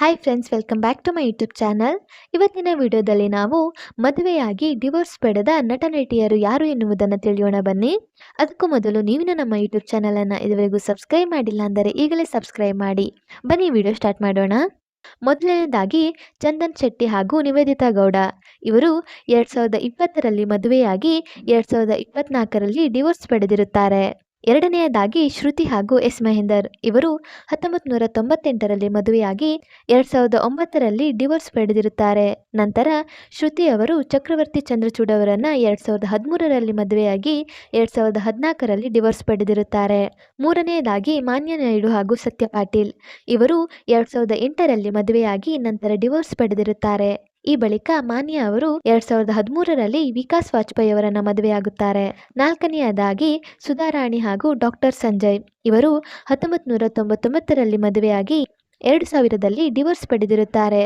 Hi friends welcome back to my YouTube channel ಇವತ್ತಿನ ವಿಡಿಯೋದಲ್ಲಿ ನಾವು ಮದುವೆಯಾಗಿ ಡಿವೋರ್ಸ್ ಪಡೆದ ನಟ ನಟಿಯರು ಯಾರು ಎನ್ನುವುದನ್ನು ತಿಳಿಯೋಣ ಬನ್ನಿ. ಅದಕ್ಕೂ ಮೊದಲು ನೀವಿನ ನಮ್ಮ ಯೂಟ್ಯೂಬ್ ಚಾನಲನ್ನು ಇದುವರೆಗೂ ಸಬ್ಸ್ಕ್ರೈಬ್ ಮಾಡಿಲ್ಲ ಅಂದರೆ ಈಗಲೇ ಸಬ್ಸ್ಕ್ರೈಬ್ ಮಾಡಿ. ಬನ್ನಿ ವಿಡಿಯೋ ಸ್ಟಾರ್ಟ್ ಮಾಡೋಣ. ಮೊದಲನೇದಾಗಿ ಚಂದನ್ ಶೆಟ್ಟಿ ಹಾಗೂ ನಿವೇದಿತಾ ಗೌಡ. ಇವರು ಎರಡು ಸಾವಿರದ ಇಪ್ಪತ್ತರಲ್ಲಿ ಮದುವೆಯಾಗಿ ಎರಡು ಸಾವಿರದ ಇಪ್ಪತ್ತ್ನಾಲ್ಕರಲ್ಲಿ ಡಿವೋರ್ಸ್ ಪಡೆದಿರುತ್ತಾರೆ. ಎರಡನೆಯದಾಗಿ ಶ್ರುತಿ ಹಾಗೂ ಎಸ್ ಮಹೇಂದರ್. ಇವರು ಹತ್ತೊಂಬತ್ತು ನೂರ ತೊಂಬತ್ತೆಂಟರಲ್ಲಿ ಮದುವೆಯಾಗಿ ಎರಡು ಸಾವಿರದ ಒಂಬತ್ತರಲ್ಲಿ ಡಿವೋರ್ಸ್ ಪಡೆದಿರುತ್ತಾರೆ. ನಂತರ ಶ್ರುತಿ ಅವರು ಚಕ್ರವರ್ತಿ ಚಂದ್ರಚೂಡ್ ಅವರನ್ನು ಎರಡು ಸಾವಿರದ ಹದಿಮೂರರಲ್ಲಿ ಮದುವೆಯಾಗಿ ಎರಡು ಸಾವಿರದ ಹದಿನಾಲ್ಕರಲ್ಲಿ ಡಿವೋರ್ಸ್ ಪಡೆದಿರುತ್ತಾರೆ. ಮೂರನೆಯದಾಗಿ ಮಾನ್ಯ ನಾಯ್ಡು ಹಾಗೂ ಸತ್ಯ ಪಾಟೀಲ್. ಇವರು ಎರಡು ಸಾವಿರದ ಎಂಟರಲ್ಲಿ ಮದುವೆಯಾಗಿ ನಂತರ ಡಿವೋರ್ಸ್ ಪಡೆದಿರುತ್ತಾರೆ. ಈ ಬಳಿಕ ಮಾನ್ಯ ಅವರು ಎರಡ್ ಸಾವಿರದ ಹದಿಮೂರರಲ್ಲಿ ವಿಕಾಸ್ ವಾಜಪೇಯಿ ಅವರನ್ನ ಮದುವೆಯಾಗುತ್ತಾರೆ. ನಾಲ್ಕನೆಯದಾಗಿ ಸುಧಾರಾಣಿ ಹಾಗೂ ಡಾಕ್ಟರ್ ಸಂಜಯ್ ಇವರು ಹತ್ತೊಂಬತ್ತು ನೂರ ತೊಂಬತ್ತೊಂಬತ್ತರಲ್ಲಿ ಮದುವೆಯಾಗಿ ಎರಡು ಸಾವಿರದಲ್ಲಿ ಡಿವೋರ್ಸ್ ಪಡೆದಿರುತ್ತಾರೆ.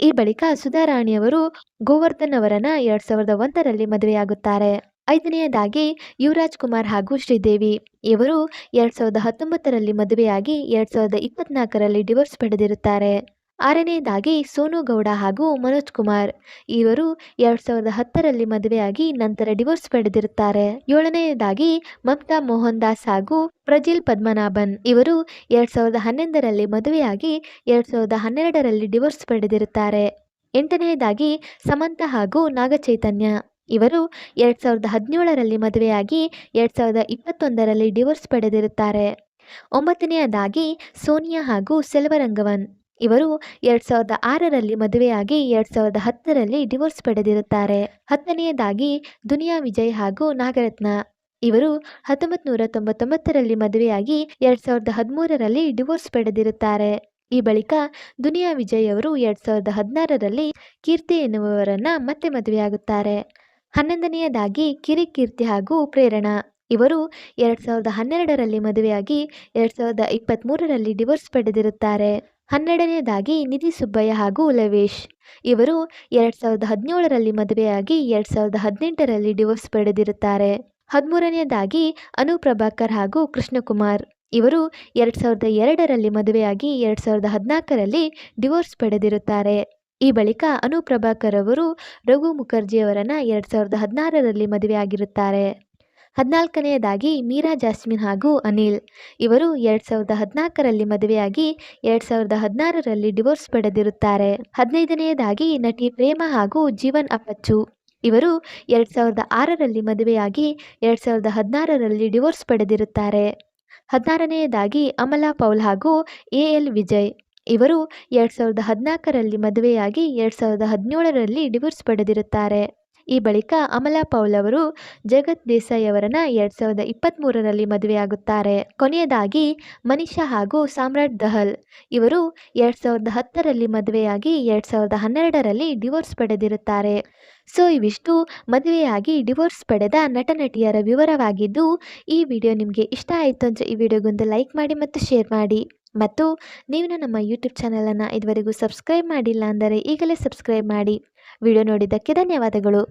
ಈ ಬಳಿಕ ಸುಧಾರಾಣಿಯವರು ಗೋವರ್ಧನ್ ಅವರನ್ನ ಎರಡ್ ಸಾವಿರದ ಒಂದರಲ್ಲಿ ಮದುವೆಯಾಗುತ್ತಾರೆ. ಐದನೆಯದಾಗಿ ಯುವರಾಜ್ ಕುಮಾರ್ ಹಾಗೂ ಶ್ರೀದೇವಿ ಇವರು ಎರಡ್ ಸಾವಿರದ ಹತ್ತೊಂಬತ್ತರಲ್ಲಿ ಮದುವೆಯಾಗಿ ಎರಡ್ ಸಾವಿರದ ಇಪ್ಪತ್ನಾಲ್ಕರಲ್ಲಿ ಡಿವೋರ್ಸ್ ಪಡೆದಿರುತ್ತಾರೆ. ಆರನೆಯದಾಗಿ ಸೋನು ಗೌಡ ಹಾಗೂ ಮನೋಜ್ ಕುಮಾರ್. ಇವರು ಎರಡ್ ಸಾವಿರದ ಹತ್ತರಲ್ಲಿ ಮದುವೆಯಾಗಿ ನಂತರ ಡಿವೋರ್ಸ್ ಪಡೆದಿರುತ್ತಾರೆ. ಏಳನೆಯದಾಗಿ ಮಮತಾ ಮೋಹನ್ ದಾಸ್ ಹಾಗೂ ಪ್ರಜಿಲ್ ಪದ್ಮನಾಭನ್. ಇವರು ಎರಡ್ ಸಾವಿರದ ಹನ್ನೊಂದರಲ್ಲಿ ಮದುವೆಯಾಗಿ ಎರಡ್ ಸಾವಿರದ ಹನ್ನೆರಡರಲ್ಲಿ ಡಿವೋರ್ಸ್ ಪಡೆದಿರುತ್ತಾರೆ. ಎಂಟನೆಯದಾಗಿ ಸಮಂತ ಹಾಗೂ ನಾಗಚೈತನ್ಯ. ಇವರು ಎರಡ್ ಸಾವಿರದ ಹದಿನೇಳರಲ್ಲಿ ಮದುವೆಯಾಗಿ ಎರಡ್ ಸಾವಿರದ ಇಪ್ಪತ್ತೊಂದರಲ್ಲಿ ಡಿವೋರ್ಸ್ ಪಡೆದಿರುತ್ತಾರೆ. ಒಂಬತ್ತನೆಯದಾಗಿ ಸೋನಿಯಾ ಹಾಗೂ ಸೆಲ್ವರಂಗವನ್. ಇವರು ಎರಡ್ ಸಾವಿರದ ಆರರಲ್ಲಿ ಮದುವೆಯಾಗಿ ಎರಡ್ ಸಾವಿರದ ಹತ್ತರಲ್ಲಿ ಡಿವೋರ್ಸ್ ಪಡೆದಿರುತ್ತಾರೆ. ಹತ್ತನೆಯದಾಗಿ ದುನಿಯಾ ವಿಜಯ್ ಹಾಗೂ ನಾಗರತ್ನ. ಇವರು ಹತ್ತೊಂಬತ್ತು ನೂರ ತೊಂಬತ್ತೊಂಬತ್ತರಲ್ಲಿ ಮದುವೆಯಾಗಿ ಎರಡ್ ಸಾವಿರದ ಹದಿಮೂರರಲ್ಲಿ ಡಿವೋರ್ಸ್ ಪಡೆದಿರುತ್ತಾರೆ. ಈ ಬಳಿಕ ದುನಿಯಾ ವಿಜಯ್ ಅವರು ಎರಡ್ ಸಾವಿರದ ಹದಿನಾರರಲ್ಲಿ ಕೀರ್ತಿ ಎನ್ನುವವರನ್ನ ಮತ್ತೆ ಮದುವೆಯಾಗುತ್ತಾರೆ. ಹನ್ನೊಂದನೆಯದಾಗಿ ಕಿರಿಕೀರ್ತಿ ಹಾಗೂ ಪ್ರೇರಣಾ. ಇವರು ಎರಡ್ ಸಾವಿರದ ಹನ್ನೆರಡರಲ್ಲಿ ಮದುವೆಯಾಗಿ ಎರಡ್ ಸಾವಿರದ ಇಪ್ಪತ್ತ್ಮೂರರಲ್ಲಿ ಡಿವೋರ್ಸ್ ಪಡೆದಿರುತ್ತಾರೆ. ಹನ್ನೆರಡನೆಯದಾಗಿ ನಿಧಿ ಸುಬ್ಬಯ್ಯ ಹಾಗೂ ಲವೇಶ್ ಇವರು ಎರಡ್ ಸಾವಿರದ ಹದಿನೇಳರಲ್ಲಿ ಮದುವೆಯಾಗಿ ಎರಡ್ ಸಾವಿರದ ಹದಿನೆಂಟರಲ್ಲಿ ಡಿವೋರ್ಸ್ ಪಡೆದಿರುತ್ತಾರೆ. ಹದಿಮೂರನೆಯದಾಗಿ ಅನು ಪ್ರಭಾಕರ್ ಹಾಗೂ ಕೃಷ್ಣಕುಮಾರ್. ಇವರು ಎರಡ್ ಸಾವಿರದ ಎರಡರಲ್ಲಿ ಮದುವೆಯಾಗಿ ಎರಡ್ ಸಾವಿರದ ಹದಿನಾಲ್ಕರಲ್ಲಿ ಡಿವೋರ್ಸ್ ಪಡೆದಿರುತ್ತಾರೆ. ಈ ಬಳಿಕ ಅನು ಪ್ರಭಾಕರ್ ಅವರು ರಘು ಮುಖರ್ಜಿ ಎರಡು ಎರಡ್ ಸಾವಿರದ ಹದಿನಾರರಲ್ಲಿ ಮದುವೆಯಾಗಿರುತ್ತಾರೆ. ಹದಿನಾಲ್ಕನೆಯದಾಗಿ ಮೀರಾ ಜಾಸ್ಮಿನ್ ಹಾಗೂ ಅನಿಲ್. ಇವರು ಎರಡ್ ಸಾವಿರದ ಹದಿನಾಲ್ಕರಲ್ಲಿ ಮದುವೆಯಾಗಿ ಎರಡ್ ಸಾವಿರದ ಹದಿನಾರರಲ್ಲಿ ಡಿವೋರ್ಸ್ ಪಡೆದಿರುತ್ತಾರೆ. ಹದಿನೈದನೆಯದಾಗಿ ನಟಿ ಪ್ರೇಮ ಹಾಗೂ ಜೀವನ್ ಅಪ್ಪಚ್ಚು. ಇವರು ಎರಡ್ ಸಾವಿರದ ಆರರಲ್ಲಿ ಮದುವೆಯಾಗಿ ಎರಡ್ ಸಾವಿರದ ಹದಿನಾರರಲ್ಲಿ ಡಿವೋರ್ಸ್ ಪಡೆದಿರುತ್ತಾರೆ. ಹದಿನಾರನೆಯದಾಗಿ ಅಮಲಾ ಪೌಲ್ ಹಾಗೂ ಎ ಎಲ್ ವಿಜಯ್. ಇವರು ಎರಡ್ ಸಾವಿರದ ಹದಿನಾಲ್ಕರಲ್ಲಿ ಮದುವೆಯಾಗಿ ಎರಡ್ ಸಾವಿರದ ಹದಿನೇಳರಲ್ಲಿ ಡಿವೋರ್ಸ್ ಪಡೆದಿರುತ್ತಾರೆ. ಈ ಬಳಿಕ ಅಮಲಾ ಪೌಲ್ ಅವರು ಜಗತ್ ದೇಸಾಯಿ ಅವರನ್ನ ಎರಡು ಸಾವಿರದ ಇಪ್ಪತ್ತ್ಮೂರರಲ್ಲಿ ಮದುವೆಯಾಗುತ್ತಾರೆ. ಕೊನೆಯದಾಗಿ ಮನಿಷಾ ಹಾಗೂ ಸಾಮ್ರಾಟ್ ದಹಲ್ ಇವರು ಎರಡು ಸಾವಿರದ ಹತ್ತರಲ್ಲಿ ಮದುವೆಯಾಗಿ ಎರಡು ಸಾವಿರದ ಹನ್ನೆರಡರಲ್ಲಿ ಡಿವೋರ್ಸ್ ಪಡೆದಿರುತ್ತಾರೆ. ಸೊ, ಇವಿಷ್ಟು. ಮದುವೆಯಾಗಿ ಡಿವೋರ್ಸ್ ಪಡೆದ ನಟ ನಟಿಯರ ವಿವರವಾಗಿದ್ದು, ಈ ವಿಡಿಯೋ ನಿಮಗೆ ಇಷ್ಟ ಆಯಿತು ಅಂದರೆ ಈ ವಿಡಿಯೋಗೊಂದು ಲೈಕ್ ಮಾಡಿ ಮತ್ತು ಶೇರ್ ಮಾಡಿ. ಮತ್ತು ನೀವು ನಮ್ಮ ಯೂಟ್ಯೂಬ್ ಚಾನಲನ್ನು ಇದುವರೆಗೂ ಸಬ್ಸ್ಕ್ರೈಬ್ ಮಾಡಿಲ್ಲ ಅಂದರೆ ಈಗಲೇ ಸಬ್ಸ್ಕ್ರೈಬ್ ಮಾಡಿ. ವಿಡಿಯೋ ನೋಡಿದ್ದಕ್ಕೆ ಧನ್ಯವಾದಗಳು.